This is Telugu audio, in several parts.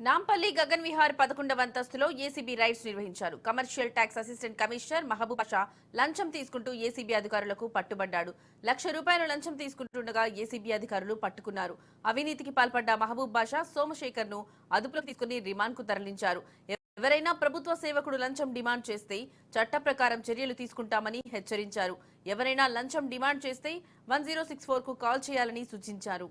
నాంపల్లి గగన్ విహార్ పదకొండవ అంతస్తులో ఏసీబీ రైడ్స్ నిర్వహించారు. Commercial tax assistant commissioner Mahboob Shah లంచం తీసుకుంటూ ఏసీబీ అధికారులకు పట్టుబడ్డాడు. లక్ష రూపాయల లంచం తీసుకుంటుండగా ఏసీబీ అధికారులు పట్టుకున్నారు. అవినీతికి పాల్పడ్డ మహబూబ్ బాషా సోమశేఖర్ను అదుపులోకి తీసుకుని రిమాండ్కు తరలించారు. ఎవరైనా ప్రభుత్వ సేవకుడు లంచం డిమాండ్ చేస్తే చట్ట ప్రకారం చర్యలు తీసుకుంటామని హెచ్చరించారు. ఎవరైనా లంచం డిమాండ్ చేస్తే వన్ జీరో సిక్స్ ఫోర్కు కాల్ చేయాలని సూచించారు.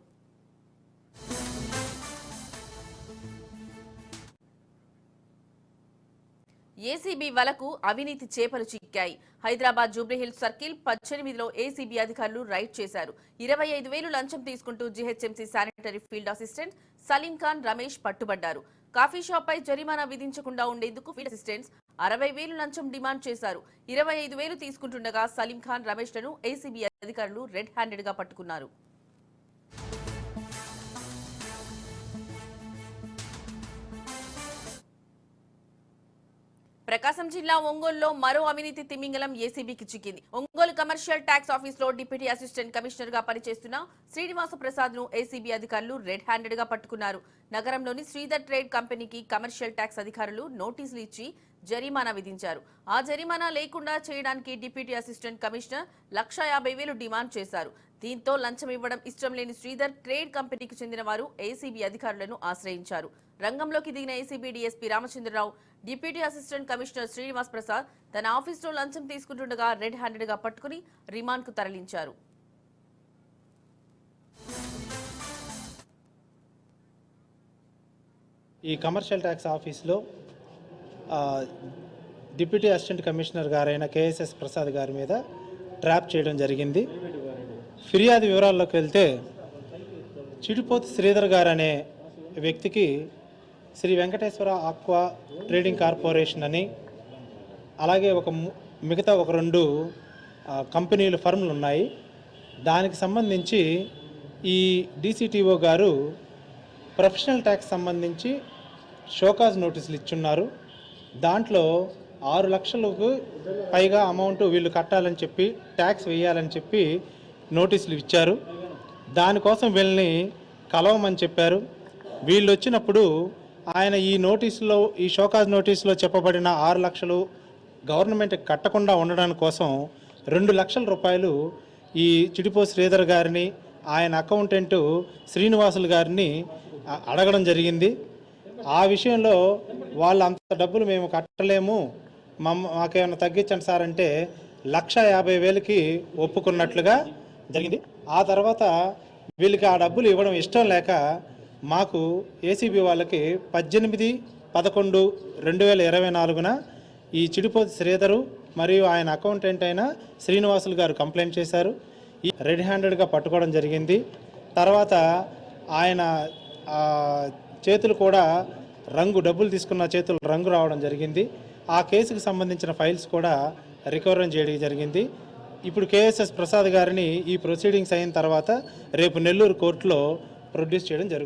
ఏసీబీ వలకు అవినీతి చేపలు చిక్కాయి. హైదరాబాద్ జూబ్లీహిల్స్ సర్కిల్ పద్దెనిమిదిలో ఏసీబీ అధికారులు రైడ్ చేశారు. ఇరవై ఐదు వేలు లంచం తీసుకుంటూ GHMC sanitary field assistant Salim Khan Ramesh పట్టుబడ్డారు. Coffee shop పై జరిమానా విధించకుండా ఉండేందుకు ఫీల్డ్ అసిస్టెంట్స్ అరవై వేలు లంచం డిమాండ్ చేశారు. ఇరవై ఐదు వేలు తీసుకుంటుండగా సలీం ఖాన్ రమేష్లను ఏసీబీ అధికారులు రెడ్ హ్యాండెడ్గా పట్టుకున్నారు. ప్రకాశం జిల్లా ఒంగోలులో మరో అవినీతి తిమింగలం ఏసీబీకి చిక్కింది. ఒంగోలు కమర్షియల్ ట్యాక్స్ ఆఫీస్లో డిప్యూటీ అసిస్టెంట్ కమిషనర్గా పనిచేస్తున్న శ్రీనివాస ప్రసాద్ను ఏసీబీ అధికారులు రెడ్ హ్యాండెడ్గా పట్టుకున్నారు. నగరంలోని శ్రీధర్ ట్రేడ్ కంపెనీకి కమర్షియల్ ట్యాక్స్ అధికారులు నోటీసులు ఇచ్చి జరిమానా విధించారు. ఆ జరిమానా లేకుండా చేయడానికి డిప్యూటీ అసిస్టెంట్ కమిషనర్ లక్ష యాభై వేలు డిమాండ్ చేశారు. దీంతో లంచం ఇవ్వడం ఇష్టం లేని శ్రీధర్ ట్రేడ్ కంపెనీకి చెందిన వారు ఏసీబీ అధికారులను ఆశ్రయించారు. రంగంలోకి దిగిన ACB DSP Ramachandra Rao deputy assistant commissioner Srinivas Prasad తన ఆఫీసులో లంచం తీసుకుంటుండగా రెడ్ హ్యాండెడ్గా పట్టుకుని రిమాండ్కు తరలించారు. ఈ కమర్షియల్ ట్యాక్స్ ఆఫీస్లో డిప్యూటీ అసిస్టెంట్ కమిషనర్ గారైన కేఎస్ఎస్ ప్రసాద్ గారి మీద ట్రాప్ చేయడం జరిగింది. ఫిర్యాదు వివరాల్లోకి వెళ్తే చిడిపోతి శ్రీధర్ గారు అనే వ్యక్తికి Sri Venkateswara aqua trading corporation అని అలాగే ఒక మిగతా ఒక రెండు కంపెనీలు ఫర్మ్లు ఉన్నాయి. దానికి సంబంధించి ఈ డీసీటీఓ గారు ప్రొఫెషనల్ ట్యాక్స్ సంబంధించి షోకాజ్ నోటీసులు ఇచ్చున్నారు. దాంట్లో ఆరు లక్షలకు పైగా అమౌంట్ వీళ్ళు కట్టాలని చెప్పి ట్యాక్స్ వేయాలని చెప్పి నోటీసులు ఇచ్చారు. దానికోసం వీళ్ళని కలవమని చెప్పారు. వీళ్ళు వచ్చినప్పుడు ఆయన ఈ నోటీసులో ఈ షోకాజ్ నోటీసులో చెప్పబడిన ఆరు లక్షలు గవర్నమెంట్ కట్టకుండా ఉండడానికి కోసం రెండు లక్షల రూపాయలు ఈ చిడిపో శ్రీధర్ గారిని ఆయన అకౌంటెంట్ శ్రీనివాసులు గారిని అడగడం జరిగింది. ఆ విషయంలో వాళ్ళు అంత డబ్బులు మేము కట్టలేము. మమ్మ మాకేమైనా తగ్గించండి సార్ అంటే లక్ష యాభై వేలకి ఒప్పుకున్నట్లుగా జరిగింది. ఆ తర్వాత వీళ్ళకి ఆ డబ్బులు ఇవ్వడం ఇష్టం లేక మాకు ఏసీబీ వాళ్ళకి పద్దెనిమిది పదకొండు రెండు వేల ఇరవై నాలుగున ఈ చిడిపోతి శ్రీధరు మరియు ఆయన అకౌంటెంట్ అయిన శ్రీనివాసులు గారు కంప్లైంట్ చేశారు. ఈ రెడ్ హ్యాండెడ్గా పట్టుకోవడం జరిగింది. తర్వాత ఆయన చేతులు కూడా రంగు డబ్బులు తీసుకున్న చేతులు రంగు రావడం జరిగింది. ఆ కేసుకు సంబంధించిన ఫైల్స్ కూడా రికవరీ చేయడం జరిగింది. ఇప్పుడు కేఎస్ఎస్ ప్రసాద్ గారిని ఈ ప్రొసీడింగ్స్ అయిన తర్వాత రేపు నెల్లూరు కోర్టులో ప్రొడ్యూస్ చేయడం జరుగుతుంది